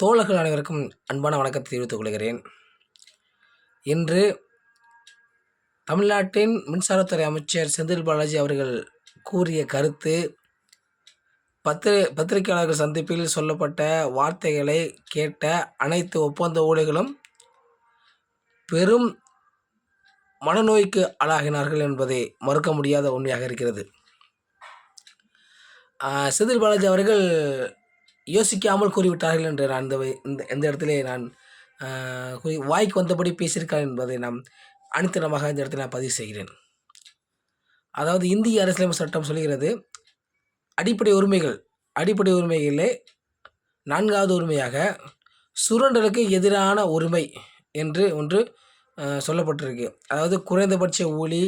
தோழர்கள் அனைவருக்கும் அன்பான வணக்கத்தை தெரிவித்துக் கொள்கிறேன். இன்று தமிழ்நாட்டின் மின்சாரத்துறை அமைச்சர் செந்தில் பாலாஜி அவர்கள் கூறிய கருத்து பத்திரி பத்திரிகையாளர்கள் சந்திப்பில் சொல்லப்பட்ட வார்த்தைகளை கேட்ட அனைத்து ஒப்பந்த ஊழியர்களும் பெரும் மனநோய்க்கு ஆளாகினார்கள் என்பதை மறுக்க முடியாத உண்மையாக இருக்கிறது. செந்தில் பாலாஜி அவர்கள் யோசிக்காமல் கூறிவிட்டார்கள் என்று நான் இந்த இந்த இந்த இடத்திலே நான் வாய்க்கு வந்தபடி பேசியிருக்கார் என்பதை நாம் அனித்தனமாக இந்த இடத்தில் நான் பதிவு செய்கிறேன். அதாவது இந்திய அரசியலமைப்பு சட்டம் சொல்கிறது அடிப்படை உரிமைகள் அடிப்படை உரிமைகளிலே நான்காவது உரிமையாக சுரண்டலுக்கு எதிரான உரிமை என்று ஒன்று சொல்லப்பட்டிருக்கு. அதாவது குறைந்தபட்ச ஊழி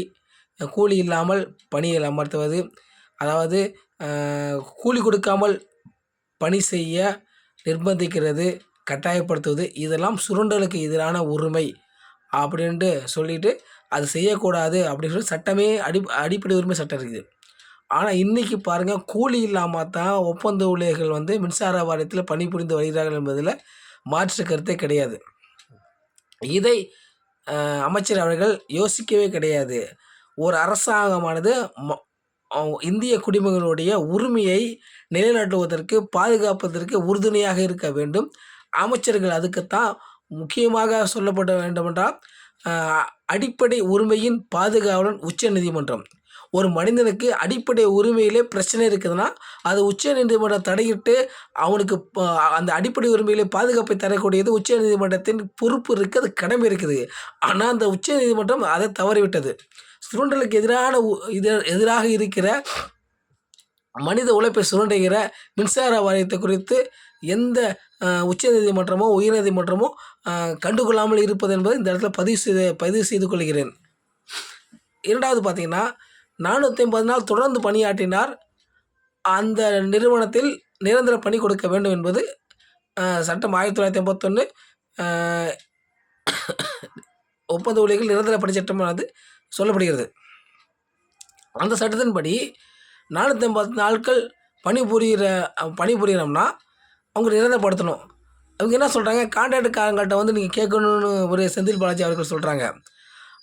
கூலி இல்லாமல் பணியில் அமர்த்துவது அதாவது கூலி கொடுக்காமல் பணி செய்ய நிர்பந்திக்கிறது கட்டாயப்படுத்துவது இதெல்லாம் சுரண்டலுக்கு எதிரான உரிமை அப்படின்ட்டு சொல்லிட்டு அது செய்யக்கூடாது அப்படின்னு சொல்லி சட்டமே அடி அடிப்படை உரிமை சட்டம் இருக்குது. ஆனால் இன்றைக்கி பாருங்கள் கூலி இல்லாமல் தான் ஒப்பந்த ஊழியர்கள் வந்து மின்சார வாரியத்தில் பணிபுரிந்து வருகிறார்கள் என்பதில் மாற்று கருத்தே கிடையாது. இதை அமைச்சர் அவர்கள் யோசிக்கவே கிடையாது. ஒரு அரசாங்கமானது ம- இந்திய குடிமகனுடைய உரிமையை நிலைநாட்டுவதற்கு பாதுகாப்பதற்கு உறுதுணையாக இருக்க வேண்டும். அமைச்சர்கள் அதுக்குத்தான் முக்கியமாக சொல்லப்பட வேண்டுமென்றால் அடிப்படை உரிமையின் பாதுகாவலன் உச்ச நீதிமன்றம் ஒரு மனிதனுக்கு அடிப்படை உரிமையிலே பிரச்சனை இருக்குதுன்னா அது உச்ச நீதிமன்றம் தடையிட்டு அவனுக்கு அந்த அடிப்படை உரிமையிலே பாதுகாப்பை தரக்கூடியது உச்ச நீதிமன்றத்தின் பொறுப்பு இருக்குது அது கடமை இருக்குது. ஆனால் அந்த உச்ச நீதிமன்றம் அதை தவறிவிட்டது. சுரண்டலுக்கு எதிரான உ- இது- எதிராக இருக்கிற மனித உழைப்பை சுரண்டுகிற மின்சார வாரியத்தை குறித்து எந்த உச்சநீதிமன்றமோ உயர்நீதிமன்றமோ கண்டுகொள்ளாமல் இருப்பது என்பதை இந்த இடத்துல பதிவு செய்து பதிவு செய்து கொள்கிறேன். இரண்டாவது பார்த்தீங்கன்னா நானூற்றி ஐம்பது நாள் தொடர்ந்து பணியாற்றினார். அந்த நிறுவனத்தில் நிரந்தர பணி கொடுக்க வேண்டும் என்பது சட்டம் ஆயிரத்தி தொள்ளாயிரத்தி எண்பத்தொன்று ஒப்பந்த ஊழியர்கள் நிரந்தர பணி சட்டமானது சொல்லப்படுகிறது. அந்த சட்டத்தின்படி நானூற்றி ஐம்பது நாட்கள் பணிபுரிகிற பணிபுரியணும்னா அவங்க நிரந்தரப்படுத்தணும். அவங்க என்ன சொல்கிறாங்க கான்ட்ராக்டுக்காரங்கள்ட்ட வந்து நீங்கள் கேட்கணும்னு ஒரு செந்தில் பாலாஜி அவர்கள் சொல்கிறாங்க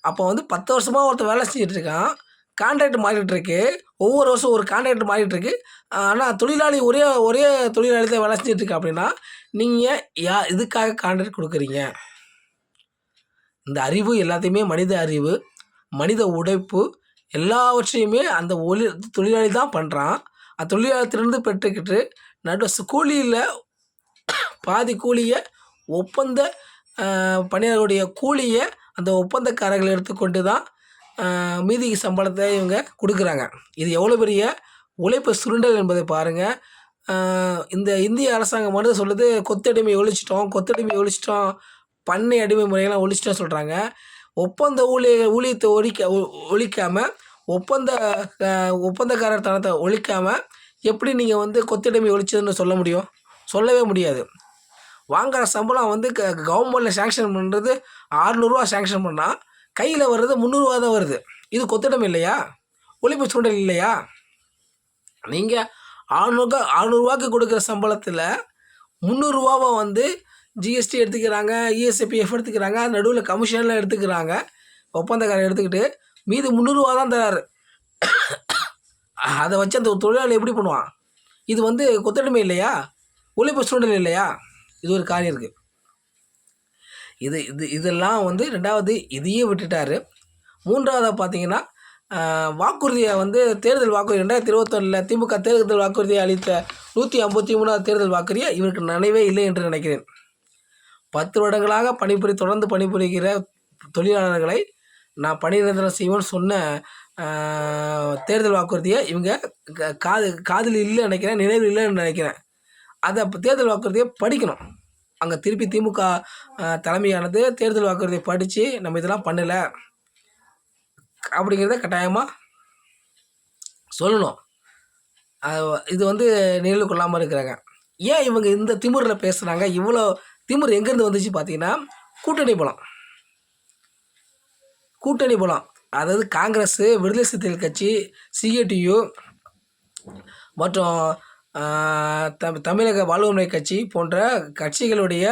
அப்போ வந்து பத்து வருஷமாக ஒருத்தர் வேலை செஞ்சுட்டு இருக்கான். கான்ட்ராக்ட் மாறிட்டுருக்கு ஒவ்வொரு வருஷம் ஒரு கான்ட்ராக்ட் மாறிட்டுருக்கு ஆனால் தொழிலாளி ஒரே ஒரே தொழிலாளி தான் வேலை செஞ்சிட்ருக்கு அப்படின்னா நீங்கள் யா இதுக்காக கான்ட்ராக்ட் கொடுக்குறீங்க. இந்த அறிவு எல்லாத்தையுமே மனித அறிவு. மனித உழைப்பு எல்லாவற்றையுமே அந்த ஒளி தொழிலாளி தான் பண்ணுறான் அந்த தொழிலாளத்திலிருந்து பெற்றுக்கிட்டு நடு கூலியில் பாதி கூலியை ஒப்பந்த பணியாளர்களுடைய கூலியை அந்த ஒப்பந்தக்காரர்கள் எடுத்துக்கொண்டு தான் மீதி சம்பளத்தை இவங்க கொடுக்குறாங்க. இது எவ்வளோ பெரிய உழைப்பு சுருண்டல் என்பதை பாருங்கள் இந்த இந்திய அரசாங்கம் மட்டும் சொல்லுது கொத்தடிமை ஒழிச்சிட்டோம் கொத்தடிமை ஒழிச்சிட்டோம் பண்ணை அடிமை முறையெல்லாம் ஒழிச்சிட்டோம் சொல்கிறாங்க ஒப்பந்த ஊழிய ஊழியத்தை ஒழிக்க ஒ- ஒப்பந்த ஒப்பந்தக்காரர் தனத்தை ஒழிக்காமல் எப்படி நீங்கள் வந்து கொத்திடமை ஒழிச்சதுன்னு சொல்ல முடியும்? சொல்லவே முடியாது. வாங்குகிற சம்பளம் வந்து க கவர்மெண்ட்டில் சேங்ஷன் பண்ணுறது ஆறுநூறுவா சேங்ஷன் பண்ணால் கையில் வர்றது முந்நூறுரூவா தான் வருது. இது கொத்திடம் இல்லையா? ஒழிப்பு சூழல் இல்லையா? நீங்கள் ஆறுநூறுவா ஆறுநூறுவாக்கு கொடுக்குற சம்பளத்தில் முந்நூறுரூவாவை வந்து ஜிஎஸ்டி எடுத்துக்கிறாங்க இஎஸ்ஐபிஎஃப் எடுத்துக்கிறாங்க நடுவில் கமிஷன்லாம் எடுத்துக்கிறாங்க. ஒப்பந்தக்காரர் எடுத்துக்கிட்டு மீது முந்நூறுரூவா தான் தராரு. அதை வச்சு அந்த தொழிலாளி எப்படி பண்ணுவான்? இது வந்து கொத்தடிமை இல்லையா? உழைப்பு சூழ்நிலை இல்லையா? இது ஒரு காரியம் இருக்குது இது இது இதெல்லாம் வந்து ரெண்டாவது இதையே விட்டுட்டார். மூன்றாவதாக பார்த்தீங்கன்னா வாக்குறுதியை வந்து தேர்தல் வாக்குறுதி ரெண்டாயிரத்தி இருபத்தொன்னில் திமுக தேர்தல் வாக்குறுதியை அளித்த நூற்றி ஐம்பத்தி மூணாவது தேர்தல் வாக்குறுதியை இவருக்கு நினைவே இல்லை என்று நினைக்கிறேன். பத்து வருடங்களாக பணிபுரி தொடர்ந்து பணிபுரிகிற தொழிலாளர்களை நான் பணி நிரந்தரம் செய்வேன்னு சொன்ன தேர்தல் வாக்குறுதியை இவங்க க- காது காதில் இல்லைன்னு நினைக்கிறேன் நினைவில் இல்லைன்னு நினைக்கிறேன். அதை அப்போ தேர்தல் வாக்குறுதியை படிக்கணும். அங்கே திருப்பி திமுக தலைமையானது தேர்தல் வாக்குறுதியை படித்து நம்ம இதெல்லாம் பண்ணலை. அப்படிங்கிறத கட்டாயமாக சொல்லணும். அது- இது வந்து நினைவு கொள்ளாமல் இருக்கிறாங்க. ஏன் இவங்க இந்த திமுறில் பேசுகிறாங்க இவ்வளோ திமிர் எங்கேருந்து வந்துச்சு பார்த்தீங்கன்னா கூட்டணி பலம். கூட்டணி பலம். அதாவது காங்கிரஸ் விடுதலை சிறுத்தைகள் கட்சி சிஏடியு மற்றும் தமிழக வாழ்வுமுறை கட்சி போன்ற கட்சிகளுடைய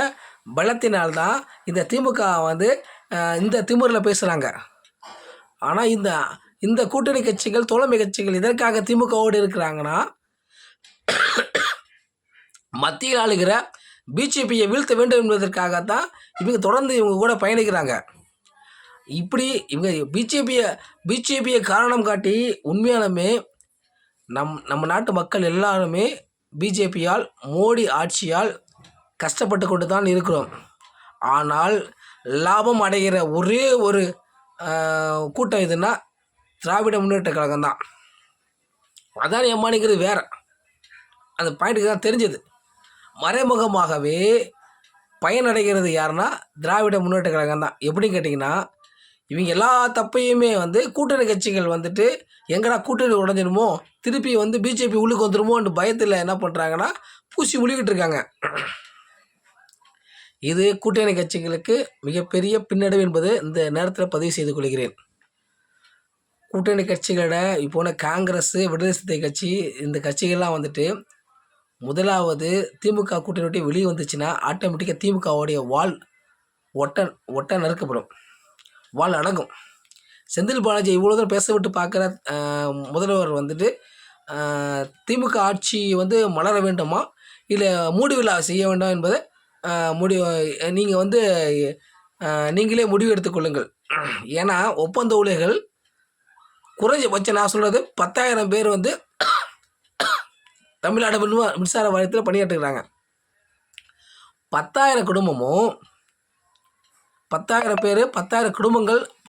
பலத்தினால்தான் இந்த திமுக வந்து இந்த திமிரில் பேசுகிறாங்க ஆனால் இந்த இந்த கூட்டணி கட்சிகள் தோழமை கட்சிகள் இதற்காக திமுகவோடு இருக்கிறாங்கன்னா மத்தியில் ஆளுகிற பிஜேபியை வீழ்த்த வேண்டும் என்பதற்காகத்தான் இவங்க தொடர்ந்து இவங்க கூட பயணிக்கிறாங்க. இப்படி இவங்க பிஜேபியை பிஜேபியை காரணம் காட்டி உண்மையாலுமே நம் நம்ம நாட்டு மக்கள் எல்லாருமே பிஜேபியால் மோடி ஆட்சியால் கஷ்டப்பட்டு கொண்டு தான் இருக்கிறோம். ஆனால் லாபம் அடைகிற ஒரே ஒரு கூட்டம் எதுன்னா திராவிட முன்னேற்ற கழகம் தான் அதான் எம்மானிங்கிறது வேற. அந்த பாயிண்ட்டுக்கு தான் தெரிஞ்சது. மறைமுகமாகவே பயனடைகிறது யாருன்னா திராவிட முன்னேற்ற கழகம் தான். எப்படின்னு கேட்டிங்கன்னா இவங்க எல்லா தப்பையுமே வந்து கூட்டணி கட்சிகள் வந்துட்டு எங்கடா கூட்டணி உடஞ்சிடுமோ திருப்பி வந்து பிஜேபி உள்ளுக்கு வந்துடுமோன்ற பயத்தில் என்ன பண்ணுறாங்கன்னா பூசி முழுகிட்டு இருக்காங்க. இது கூட்டணி கட்சிகளுக்கு மிகப்பெரிய பின்னடைவு என்பது இந்த நேரத்தில் பதிவு செய்து கொள்கிறேன். கூட்டணி கட்சிகளோட இப்போ காங்கிரஸ் விடுதலை சிறுத்தை கட்சி இந்த கட்சிகள்லாம் வந்துட்டு முதலாவது திமுக கூட்டணி விட்டு வெளியே வந்துச்சுன்னா ஆட்டோமேட்டிக்காக திமுகவுடைய வால் ஒட்ட ஒட்ட நறுக்கப்படும். வால் அடங்கும். செந்தில் பாலாஜி இவ்வளோ தூரம் பேச விட்டு பார்க்குற முதல்வர் வந்துட்டு திமுக ஆட்சி வந்து மலர வேண்டுமா? இல்லை மூடு விழா செய்ய வேண்டாம் என்பதை முடிவு நீங்கள் வந்து நீங்களே முடிவு எடுத்துக்கொள்ளுங்கள் ஏன்னா ஒப்பந்த ஊழியர்கள் குறைஞ்சபட்சம் நான் சொல்கிறது பத்தாயிரம் பேர் வந்து தமிழ்நாடு மின்வா மின்சார வாரியத்தில் பணியாற்றுகிறாங்க. பத்தாயிரம் குடும்பமும் பத்தாயிரம் பேர் பத்தாயிரம் குடும்பங்கள்